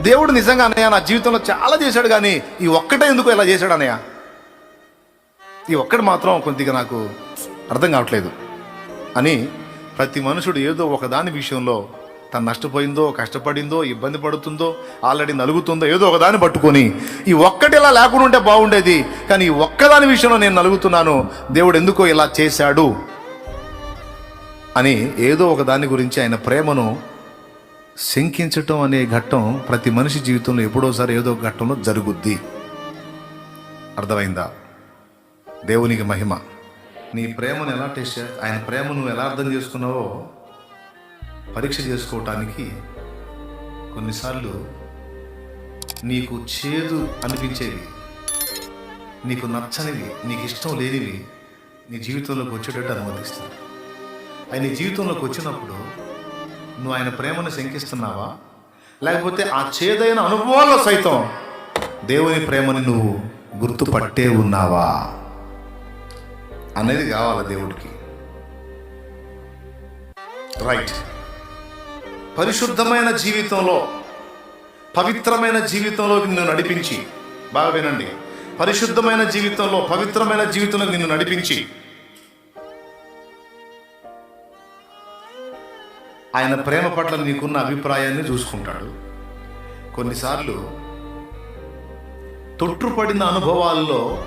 దేవుడు నిజంగా అన్నయ్య నా జీవితంలో చాలా చేశాడు కానీ ఈ ఒక్కటే ఎందుకు ఇలా చేశాడు అన్నయ్య? ఈ ఒక్కటి మాత్రం కొద్దిగా నాకు అర్థం కావట్లేదు. అని ప్రతి మనుషుడు ఏదో ఒకదాని విషయంలో తను నష్టపోయిందో కష్టపడిందో ఇబ్బంది పడుతుందో ఆల్రెడీ నలుగుతుందో ఏదో ఒకదాన్ని పట్టుకొని ఈ ఒక్కటి ఇలా లేకుండా ఉంటే బాగుండేది. కానీ ఈ ఒక్కదాని విషయంలో నేను నలుగుతున్నాను దేవుడు ఎందుకో ఇలా చేశాడు? అని ఏదో ఒక దాని గురించి ఆయన ప్రేమను శంకించటం అనే ఘట్టం ప్రతి మనిషి జీవితంలో ఎప్పుడోసారి ఏదో ఘట్టంలో జరుగుద్ది. అర్థమైందా? దేవునికి మహిమ. నీ ప్రేమను ఎలా టెస్ట్ ఆయన ప్రేమ నువ్వు ఎలా అర్థం చేసుకున్నావో పరీక్ష చేసుకోవటానికి కొన్నిసార్లు నీకు చేదు అనిపించేవి నీకు నచ్చనివి నీకు ఇష్టం లేనివి నీ జీవితంలోకి వచ్చేటట్టు అనుమతిస్తుంది. ఆయన నీ జీవితంలోకి వచ్చినప్పుడు నువ్వు ఆయన ప్రేమను శంకిస్తున్నావా? లేకపోతే ఆ చేదైన అనుభవాల్లో సైతం దేవుని ప్రేమని నువ్వు గుర్తుపట్టే ఉన్నావా? అనేది కావాలి దేవుడికి? రైట్ పరిశుద్ధమైన జీవితంలో పవిత్రమైన జీవితంలోకి నిన్ను నడిపించి బాగా వినండి. పరిశుద్ధమైన జీవితంలో పవిత్రమైన జీవితంలో నిన్ను నడిపించి ఆయన ప్రేమ పట్ల నీకున్న అభిప్రాయాన్ని చూసుకుంటాడు. కొన్నిసార్లు తొట్టుపడిన అనుభవాల్లో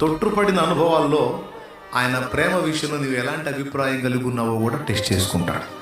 తొట్టుపడిన అనుభవాల్లో ఆయన ప్రేమ విషయంలో నీవు ఎలాంటి అభిప్రాయం కలిగి ఉన్నావో కూడా టెస్ట్ చేసుకుంటాడు.